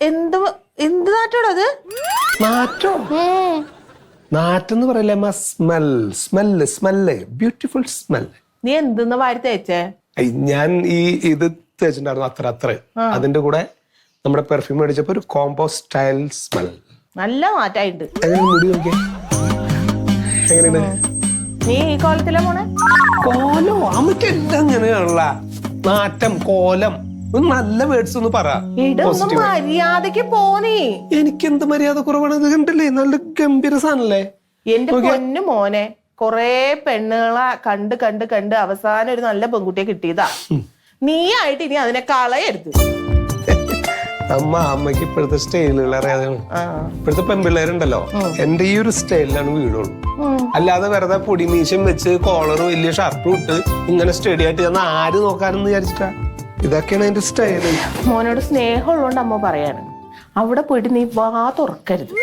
എന്ത് എന്ത് നാട്ടോടാ അത്? നാറ്റോ? നാറ്റെന്ന് പറയല്ലേ അമ്മ? Smell. Smell smell beautiful smell നീ എന്തെന്ന് വാരി തേച്ചേ? ഞാൻ ഈ ഇത് തേച്ചിട്ടുണ്ടായിരുന്നു അത്ര അത്ര. അതിന്റെ കൂടെ നമ്മുടെ പെർഫ്യൂം മേടിച്ചപ്പോ ഒരു കോംബോ സ്റ്റൈൽ സ്മെൽ നല്ല മാറ്റായിട്ടുണ്ട് എങ്ങനെയാണ് മുടി നോക്കിയേ. എങ്ങനെയുണ്ട്? നീ ഈ കോലത്തിലാ പോണേ? കോലോ? അമ്മയ്ക്ക് എല്ലാം അങ്ങനെയാണല്ല നാറ്റം കോലം ഒന്ന് നല്ല വേർഡ്സ് ഒന്ന് പറ. മര്യാദയ്ക്ക് പോനീ എനിക്ക് എന്ത് മര്യാദ കുറവാണ്? ഇത് കണ്ടില്ലേ? നല്ല ഗംഭീര സാധനല്ലേ? എന്റെ പൊന്നു മോനെ കൊറേ പെണ്ണുങ്ങളെ കണ്ട് കണ്ട് കണ്ട് അവസാനം ഒരു നല്ല പെൺകുട്ടിയെ കിട്ടിയതാ. നീ ആയിട്ട് ഇനി അതിനെ കളയരുത്. അമ്മ അമ്മയ്ക്ക് ഇപ്പോഴത്തെ സ്റ്റൈലുകൾ അറിയാതെയാണ്. ഇപ്പോഴത്തെ പെൺപിള്ളേരുണ്ടല്ലോ എന്റെ ഈ ഒരു സ്റ്റൈലിലാണ് വീടുള്ളൂ. അല്ലാതെ വെറുതെ പൊടിമീശം വെച്ച് കോളർ വലിയ ഷർട്ടും ഇട്ട് ഇങ്ങനെ സ്റ്റഡി ആയിട്ട് ഞാൻ ആര് നോക്കാനെന്ന് വിചാരിച്ചിട്ടാ? ഇതൊക്കെയാണ് എന്റെ സ്റ്റൈൽ മോനോട് സ്നേഹമുള്ളതുകൊണ്ട് അമ്മ പറയാണ് അവിടെ പോയിട്ട് നീ വാ തുറക്കരുത്.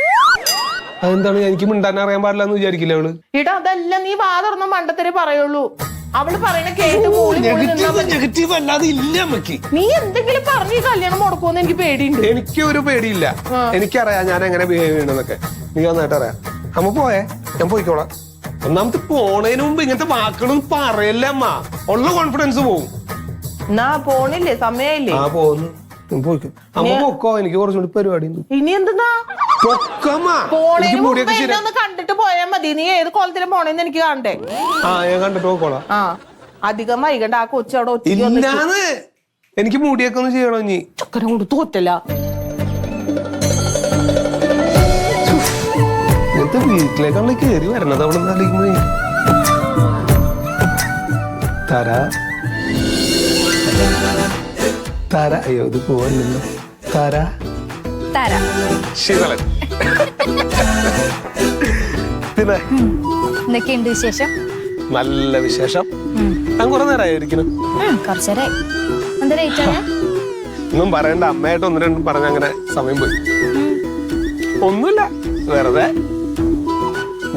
അതെന്താണ്? എനിക്ക് മിണ്ടാൻ അറിയാൻ പാടില്ല എന്ന് വിചാരിക്കില്ല അവൾ? ഇടാ അതല്ല നീ വാ തുറന്ന മണ്ടത്തരെ പറയുള്ളൂ. അവൾ പറയണ കേട്ട് നെഗറ്റീവ് നെഗറ്റീവ് അല്ലാതെ ഇല്ല അമ്മയ്ക്ക് നീ എന്തെങ്കിലും പറഞ്ഞ് ഈ കല്യാണം മുടക്കുമെന്ന് എനിക്ക് പേടിയുണ്ട്. എനിക്ക് ഒരു പേടിയില്ല. എനിക്കറിയാം ഞാൻ എങ്ങനെ ബിഹേവ് ചെയ്യണമെന്നൊക്കെ. നീ നന്നായിട്ട് അറിയാം. അമ്മ പോയേ? ഞാൻ പോയിക്കോളാം. ഒന്നാമത് പോണതിന് മുമ്പ് ഇങ്ങനത്തെ വാക്കുകളൊന്നും പറയല്ലേ അമ്മ. ഉള്ള കോൺഫിഡൻസ് പോവും. എന്നാ പോണില്ലേ? സമയായില്ലേ? ആ പോകുന്നു ഉം, പോയിക്കോ. അമ്മ പോക്കോ? എനിക്ക് കുറച്ചുകൂടി പരിപാടി ഉണ്ട് ഇനി എന്തെന്നാ? എനിക്ക് പോണേന് മുമ്പ് മുടിയൊക്കെ എന്നെ ഒന്ന് കണ്ടിട്ട് പോയാൽ മതി. നീ ഏത് കോലത്തിലും പോണേന്ന് എനിക്ക് കാണണ്ടേ? ആ ഞാൻ കണ്ടിട്ട് പോക്കോളാം ആ അധികം വൈകണ്ട. ആ കൊച്ചു അവിടെ ഒറ്റയ്ക്ക് വന്ന് ഇല്ലാന്ന് എനിക്ക് മുടിയൊക്കെ ഒന്ന് ചെയ്യണോ നീ ചക്കര കൊണ്ട് തോറ്റല്ല. ഇങ്ങനത്തെ വീട്ടിലേക്കാണ് കേറി വരണത് അവിടെ നിന്ന് ആലോചിക്കുമ്പോ തര. തര. അയ്യോ ഇത് പോവല്ലോ തര. തര. ശീതളൻ പിന്നെ? എന്തൊക്കെയുണ്ട് വിശേഷം? നല്ല വിശേഷം. ഞാൻ കുറെ നേരമായി ഇരിക്കുന്നു കുറച്ചേരായി. എന്താ ഒന്നും പറയണ്ട. അമ്മയായിട്ട് ഒന്ന് രണ്ടും പറഞ്ഞ അങ്ങനെ സമയം പോയി. ഒന്നുമില്ല. വെറുതെ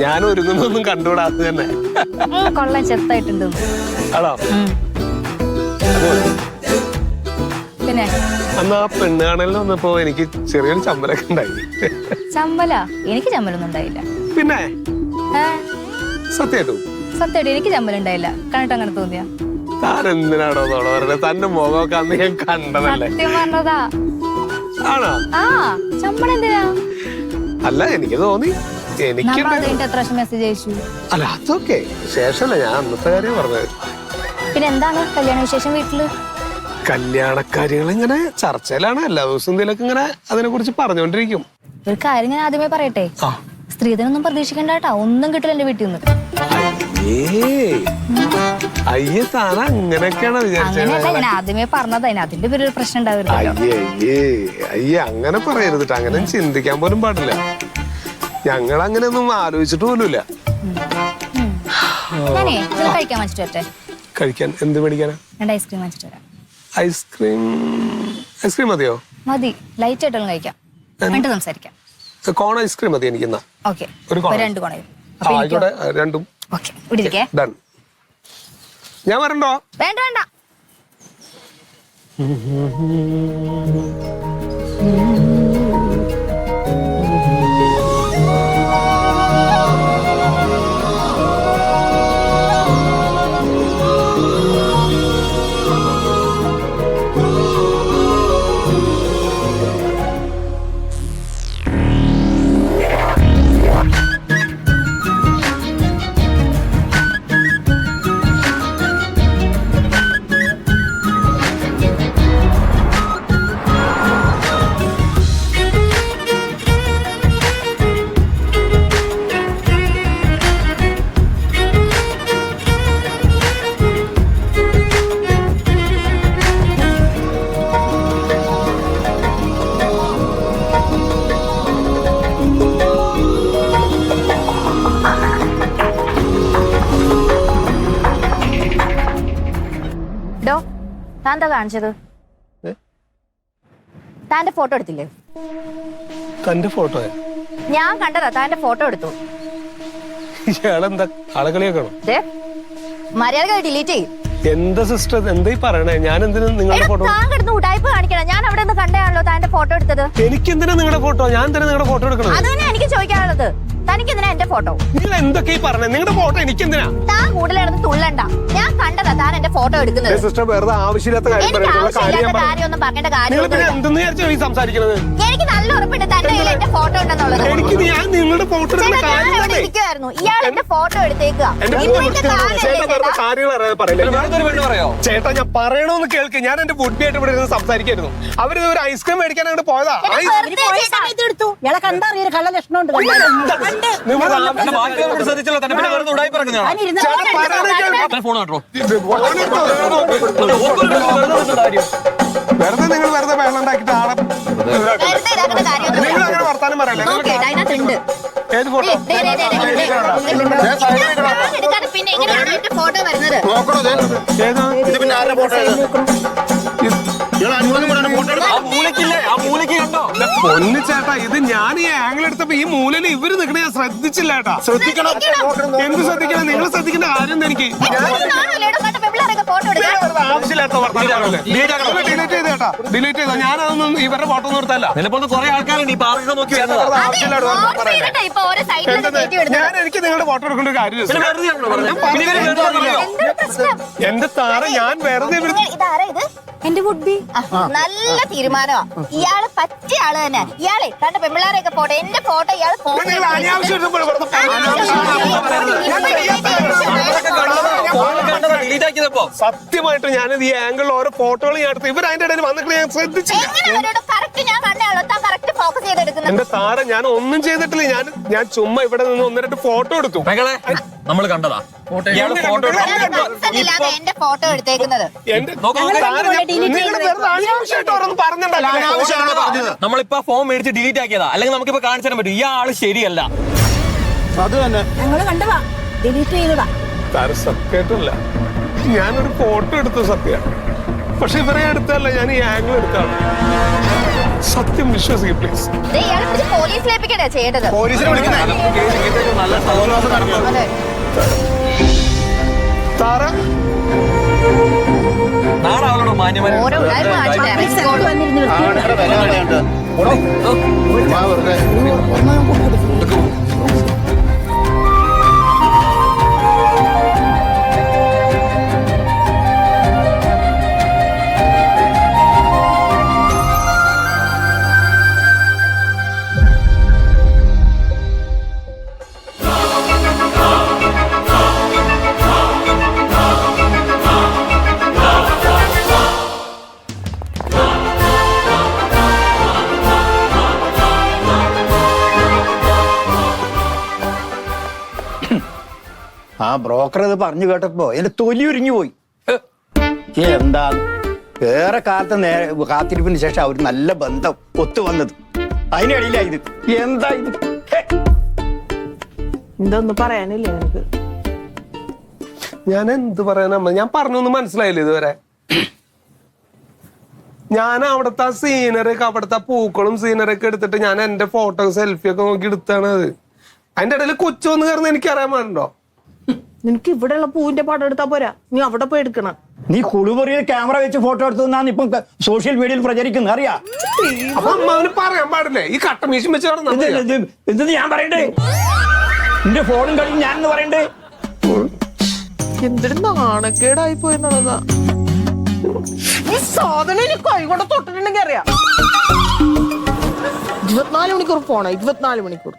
ഞാൻ ഒരുങ്ങുന്നൊന്നും കണ്ടുകൂടാത്ത തന്നെ. കൊള്ളാൻ ചെറുതായിട്ടുണ്ട്. ആണോ. പിന്നെ അന്ന് ആ പെണ്ണ് കാണലിന് വന്നപ്പോ എനിക്ക് ചെറിയൊരു ചമ്മലൊക്കെ ഉണ്ടായി. ചമ്പല എനിക്ക് ചമ്മലൊന്നും ഉണ്ടായില്ല. പിന്നെ? സത്യമായിട്ടും സത്യമായിട്ട് എനിക്ക് ചമ്മലുണ്ടായില്ല കണ്ടിട്ട് അങ്ങനെ തോന്നിയ? താൻ എന്തിനാണോ തന്റെ മുഖമൊക്കെ അന്ന് ഞാൻ കണ്ടതല്ലേ? സത്യം പറഞ്ഞതാ. ആണോ? ആ ചമ്മൽ എന്തിനാ? അല്ല എനിക്ക് തോന്നി. എനിക്ക് നമ്മൾ അത് കഴിഞ്ഞിട്ട് എത്ര പ്രാവശ്യം മെസ്സേജ് അയച്ചു? അല്ല അതൊക്കെ. ശേഷമല്ല ഞാൻ അന്നത്തെ കാര്യം പറഞ്ഞത്. പിന്നെ എന്താണ് കല്യാണ വിശേഷം വീട്ടിൽ? കല്യാണക്കാര്യങ്ങൾ ഇങ്ങനെ ചർച്ചയിലാണ്. എല്ലാ ദിവസവും ഇതിലൊക്കെ ഇങ്ങനെ അതിനെ കുറിച്ച് പറഞ്ഞുകൊണ്ടിരിക്കും. ഒരു കാര്യം ഞാൻ ആദ്യമേ പറയട്ടെ? സ്ത്രീധനൊന്നും പ്രതീക്ഷിക്കണ്ട കേട്ടാ ഒന്നും കിട്ടില്ല എന്റെ വീട്ടിൽ നിന്ന്. അങ്ങനെയല്ല ഞാൻ ആദ്യമേ പറഞ്ഞത്. അതിന് അതിന്റെ പേര് ഒരു പ്രശ്നം അയ്യേ അങ്ങനെ പറയരുത് അങ്ങനെ ചിന്തിക്കാൻ പോലും പാടില്ല. ഞങ്ങൾ അങ്ങനെ ഒന്നും ആലോചിച്ചിട്ട് പോലുമില്ല കഴിക്കാൻ വെച്ചിട്ട് കഴിക്കാൻ എന്ത് മേടിക്കാനാ? രണ്ട് ഐസ്ക്രീം വാങ്ങിച്ചിട്ട് വരാം. ഐസ്ക്രീം ഐസ്ക്രീം മതിയോ? മതി. ലൈറ്റ് ആയിട്ടുള്ള കഴിക്കാം. സംസാരിക്കാം. കോൺ ഐസ്ക്രീം മതി എനിക്ക് ഓക്കെ. ഒരു ആയിക്കോട്ടെ രണ്ടും. ഡൺ ഞാൻ വരണ്ടോ? വേണ്ട വേണ്ട. കാണിച്ചത്? താന്റെ ഫോട്ടോ എടുത്തില്ലേ? തന്റെ ഫോട്ടോ? ഞാൻ കണ്ടതാ താന്റെ ഫോട്ടോ എടുത്തു. ഇയാളെന്താ മര്യാദ ഡിലീറ്റ് ചെയ്യും. എന്താ സിസ്റ്റർ എന്താ ഈ പറയണേ? ഞാൻ എന്തിനാ നിങ്ങളുടെ ഫോട്ടോ താൻ കിടന്ന് ഉടായ്പ കാണിക്കണം ഞാൻ അവിടെ നിന്ന് കണ്ടയാണല്ലോ താന്റെ ഫോട്ടോ എടുത്തത്. എനിക്ക് എന്തിനാ നിങ്ങളുടെ ഫോട്ടോ? ഞാൻ തന്നെ നിങ്ങളുടെ ഫോട്ടോ അത് തന്നെ എനിക്ക് ചോദിക്കാനുള്ളത്. തനിക്ക് എന്തിനാ എന്റെ ഫോട്ടോ? നിങ്ങൾ എന്തൊക്കെ ഈ പറഞ്ഞേ? നിങ്ങളുടെ ഫോട്ടോ എനിക്ക് എന്തിനാ താൻ കൂടുതലിടന്ന് തുള്ളണ്ട. ഞാൻ കണ്ടതാ താൻ എന്റെ ഫോട്ടോ എടുക്കുന്നത്. സിസ്റ്റർ വെറുതെ ആവശ്യമില്ലാത്ത കാര്യം എനിക്ക് പറയുന്നുള്ള കാര്യം ഞാൻ പറഞ്ഞു കാര്യമൊന്നും പറയേണ്ട നിങ്ങൾ പിന്നെ കാര്യമൊന്നുമില്ല എന്തെന്ന് വിചാരിച്ചാ ഈ സംസാരിക്കുന്നത് എനിക്ക് നല്ല ഉറപ്പുണ്ട് തന്റെ കയ്യിൽ എന്റെ ഫോട്ടോ ഉണ്ടെന്നുള്ളത്. എനിക്ക് ഞാൻ നിങ്ങളുടെ ഫോട്ടോ എടുക്കുന്ന ഞാൻ ഇവിടെ ഇരിക്കുവായിരുന്നു. ഇയാൾ എന്റെ ഫോട്ടോ എടുത്തേക്കുക എന്റെ ഫോൺ ചേട്ടാ കാലല്ലേ വെറുതെ ചേട്ടാ? കാര്യങ്ങൾ അറിയാതെ പറയില്ല പറയോ ചേട്ടാ ഞാൻ പറയണോന്ന് കേൾക്ക്. ഞാൻ എന്റെ ബുദ്ധിയായിട്ട് ഇവിടെ ഇരുന്ന് സംസാരിക്കായിരുന്നു. അവർ ഒരു ഐസ്ക്രീം മേടിക്കാൻ അങ്ങോട്ട് പോയതാ. ചേട്ടാ, ഐസ് വെറുതെ പോയ ചേട്ടാ. സമയത്ത് എടുത്തു. ഇയാളെ കണ്ടറിയൊരു കള്ള എന്റെ വെറുതെ നിങ്ങൾ വെറുതെ വെള്ളം ഉണ്ടാക്കിയിട്ട് ആളെ. നിങ്ങൾ അങ്ങനെ വർത്താനം പറയല്ലേ ഏത് ഫോട്ടോ പിന്നെ എങ്ങനെയാണ് ഫോട്ടോ വരുന്നത് ഏതാ ഇത് പിന്നെ ആരുടെ ഫോട്ടോ ഫോട്ടോ പൊന്നു ചേട്ടാ ഇത് ഞാൻ ഈ ആംഗിൾ എടുത്തപ്പോ ഈ മൂലയിൽ ഇവർ നിൽക്കണ ഞാൻ ശ്രദ്ധിച്ചില്ല ഏട്ടാ ശ്രദ്ധിക്കണം. എന്ത് ശ്രദ്ധിക്കണം? നിങ്ങൾ ശ്രദ്ധിക്കേണ്ട കാര്യം എന്താ എനിക്ക്? ഡിലീറ്റ് ചെയ്ത് കേട്ടാ ഡിലീറ്റ് ചെയ്തോ ഞാനതൊന്നും ഇവരുടെ ഫോട്ടോ നിർത്തല്ല നിലപ്പോന്ന് കുറെ ആൾക്കാരുണ്ട് ഈ പാർക്കൊക്കെ നോക്കി ഞാൻ എനിക്ക് നിങ്ങളുടെ ഫോട്ടോ എടുക്കേണ്ട ഒരു കാര്യം എന്റെ താറ ഞാൻ വെറുതെ ഇവിടെ വുഡ് ബി എന്റെ വുഡ്ബി നല്ല തീരുമാനമാ. ഇയാൾ പറ്റിയ ആൾ തന്നെ. ഇയാളെ കണ്ട പെമ്പിള്ളാരെയൊക്കെ പോട്ടെ എന്റെ ഫോട്ടോ ഡിലീറ്റ് സത്യമായിട്ട് ഞാനിത് ഈ ആംഗിളിൽ ഓരോ ഫോട്ടോകൾ ഞാൻ എടുത്തു ഇവർ അതിന്റെ ഇടയിൽ വന്നിട്ട് ഞാൻ ശ്രദ്ധിച്ചില്ല. ഫോക്കസ് ചെയ്തെടുക്കുന്നത് എന്റെ താര ഞാൻ ഒന്നും ചെയ്തിട്ടില്ല. ഞാൻ ഞാൻ ചുമ്മാ ഇവിടെ നിന്ന് ഒന്ന് രണ്ട് ഫോട്ടോ എടുത്തു. മകളെ നമ്മൾ കണ്ടതാ. ഇയാൾ ഫോട്ടോ ഇല്ലാതെ എന്റെ ഫോട്ടോ എടുത്തേക്കുന്നത് നമ്മളിപ്പോ ഫോം മേടിച്ച് ഡിലീറ്റ് ആക്കിയതാ. അല്ലെങ്കിൽ നമുക്കിപ്പോ കാണിച്ചു തരാൻ പറ്റും. ഇയാൾ ശരിയല്ല. അത് തന്നെ. ഞങ്ങൾ കണ്ടതാ. ഡിലീറ്റ് ചെയ്തതാ. താര സത്യമായിട്ടില്ല. ഞാനൊരു ഫോട്ടോ എടുത്തു സത്യ പക്ഷെ ഇവരെ എടുത്തല്ല ഞാൻ ഈ ആംഗിൾ എടുത്താണ് സത്യം വിശ്വസിക്കും പ്ലീസ് ദേ, ഇയാളെ പിടിച്ച് പോലീസിൽ ഏൽപ്പിക്കട്ടെ ചെയ്യേണ്ടത് പോലീസിനെ വിളിക്കുന്നേ നാളെ അവളോട് മാന്യമായി ആ ബ്രോക്കർ ഇത് പറഞ്ഞു കേട്ടപ്പോ എന്റെ തൊലി ഉരിഞ്ഞു പോയി. എന്താ? ഏറെ കാലത്ത് നേരെ കാത്തിരിപ്പിന് ശേഷം അവർ നല്ല ബന്ധം ഒത്തു വന്നത്. അതിനിടയില്ല ഇത്. എന്താ ഇത്? എന്തൊന്നും പറയാനില്ല എനിക്ക് ഞാൻ എന്ത് പറയാനമ്മ ഞാൻ പറഞ്ഞൊന്നും മനസ്സിലായില്ല ഇതുവരെ. ഞാൻ അവിടുത്തെ സീനറി ഒക്കെ അവിടുത്തെ പൂക്കളും സീനറി ഒക്കെ എടുത്തിട്ട് ഞാൻ എന്റെ ഫോട്ടോ സെൽഫി ഒക്കെ നോക്കി എടുത്താണ് അത് അതിന്റെ ഇടയിൽ കൊച്ചു വന്ന് കയറുന്ന എനിക്ക് അറിയാൻ പാടുണ്ടോ? നിനക്ക് ഇവിടെയുള്ള പൂവിന്റെ പടം എടുത്താ പോരാ. നീ അവിടെ പോയി എടുക്കണം. നീ കുളിമുറിയിൽ ക്യാമറ വെച്ച് ഫോട്ടോ എടുത്തതെന്നാണ് ഇപ്പം സോഷ്യൽ മീഡിയയിൽ പ്രചരിക്കുന്നത്. അറിയാ? അപ്പൊ അമ്മാവന് പറയാൻ പാടില്ലേ? ഈ കട്ട മീശം വെച്ച് ഇത് നടന്നു എന്തെന്ന് ഞാൻ പറയണ്ടേ? നിന്റെ ഫോണും കളി എന്ന് പറയണ്ടേ. എന്തൊരു നാണക്കേടായി പോയെന്നുള്ളതാ ഈ സാധനം ഇനി കൈ കൊണ്ട് തൊട്ടിട്ടുണ്ടെങ്കിൽ അറിയാം. ഇരുപത്തിനാല് മണിക്കൂർ ഫോണ ഇരുപത്തിനാല് മണിക്കൂർ.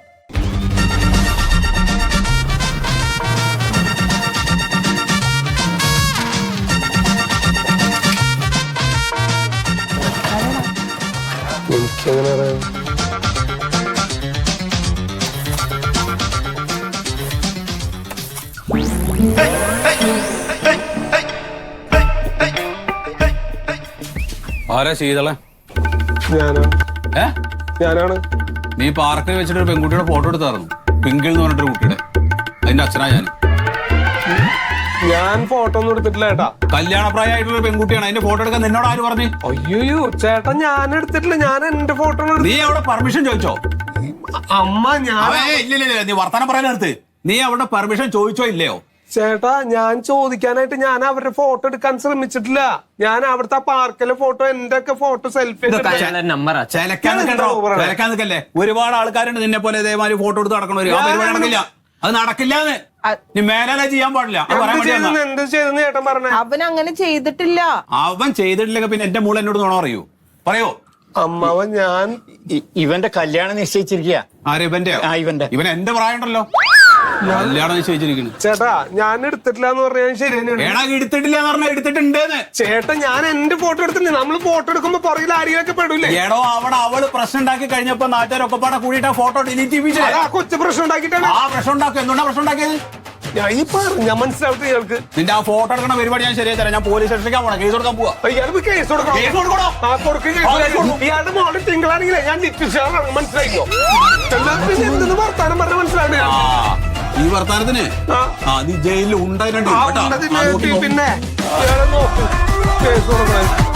ആരാ ശീതള ഞാനാണ് ഏ? ഞാനാണ്. നീ പാർക്കിൽ വെച്ചിട്ട് ഒരു പെൺകുട്ടിയുടെ ഫോട്ടോ എടുത്തായിരുന്നു. പിങ്കിൾ എന്ന് പറഞ്ഞിട്ടൊരു കുട്ടിയുടെ. അതിന്റെ അച്ഛനാ ഞാൻ ഞാൻ ഫോട്ടോ ഒന്നും എടുത്തിട്ടില്ല ചേട്ടാ കല്യാണപ്രായമായിട്ടുള്ള പെൺകുട്ടിയാണ്. അതിന്റെ ഫോട്ടോ എടുക്കാൻ നിന്നോട് ആര് പറഞ്ഞു? അയ്യോ ചേട്ടാ ഞാൻ എടുത്തിട്ടില്ല. ഞാൻ എന്റെ ഫോട്ടോ നീ അവിടെ പെർമിഷൻ ചോദിച്ചോ? അമ്മ ഞാൻ ഇല്ല നീ വർത്തമാനം പറയാൻ നിർത്ത് നീ അവിടെ പെർമിഷൻ ചോദിച്ചോ ഇല്ലയോ? ചേട്ടാ ഞാൻ ചോദിക്കാനായിട്ട് ഞാൻ അവരുടെ ഫോട്ടോ എടുക്കാൻ ശ്രമിച്ചിട്ടില്ല. ഞാൻ അവിടുത്തെ പാർക്കിലെ ഫോട്ടോ എന്റെ ഒക്കെ ഫോട്ടോ സെൽഫി നിൽക്കല്ലേ ഒരുപാട് ആൾക്കാരുണ്ട് നിന്നെ പോലെ ഇതേമാതിരി ഫോട്ടോ എടുത്ത് നടക്കണവര്. നടക്കില്ല അത് നടക്കില്ല മേലാലെ ചെയ്യാൻ പാടില്ല. എന്ത് ചെയ്തെന്ന് ചേട്ടൻ പറഞ്ഞേ? അവൻ അങ്ങനെ ചെയ്തിട്ടില്ല. അവൻ ചെയ്തിട്ടില്ല പിന്നെ എന്റെ മോൾ എന്നോട് നോണോ അറിയൂ പറയോ? അമ്മാവൻ ഞാൻ ഇവന്റെ കല്യാണം നിശ്ചയിച്ചിരിക്കുക ആര് ഇവന്റെ. ഇവൻ എന്റെ പ്രായം ഉണ്ടല്ലോ. കല്യാണം ചോദിച്ചിരിക്കുന്നു ചേട്ടാ ഞാൻ എടുത്തിട്ടില്ല എന്ന് പറഞ്ഞാൽ ശരി എടാ എടുത്തിട്ടില്ല എന്ന് പറഞ്ഞാൽ എടുത്തിട്ടുണ്ട് ചേട്ടാ ഞാൻ എന്റെ ഫോട്ടോ എടുത്തില്ല നമ്മൾ ഫോട്ടോ എടുക്കുമ്പോ പുറകിൽ ആരെയൊക്കെ പെടൂലേ എടോ അവിടെ അവൾ പ്രശ്നം ഉണ്ടാക്കി കഴിഞ്ഞപ്പോ നാട്ടുകാരൊക്കെ പാടെ കൂടിയിട്ട് ആ ഫോട്ടോ ഡിലീറ്റ് ചെയ്യിപ്പിച്ചേ ആ കൊച്ചു പ്രശ്നം ഉണ്ടാക്കിയിട്ടാണ്. ആ പ്രശ്നം ഉണ്ടാക്കും എന്തുകൊണ്ടാ പ്രശ്നം ഉണ്ടാക്കിയത്? ഞാൻ മനസ്സിലാവട്ടെ ഇയാൾക്ക്. നിന്റെ ആ ഫോട്ടോ എടുക്കണ പരിപാടി ഞാൻ ശരിയായി തരാം. ഞാൻ പോലീസ് സ്റ്റേഷനിലേക്ക് പോണം. കേസ് കൊടുക്കാൻ പോവാ. ഇയാൾക്ക് കേസ് കൊടുക്കണം. കേസ് കൊടുക്കണോ? ആ കൊടുക്ക്. ഇയാളുടെ മോളെ തിങ്കളാണെങ്കിലേ ഞാൻ ലിറ്റുഷാറാണ് മനസ്സിലായിക്കോ വർത്താനം പറഞ്ഞ മനസ്സിലാവണേ ആ. ഈ വർത്താനത്തിന് ആ. നീ ജയിലിൽ ഉണ്ടായിട്ടുണ്ട്. പിന്നെ കേസ് കൊടുക്കണം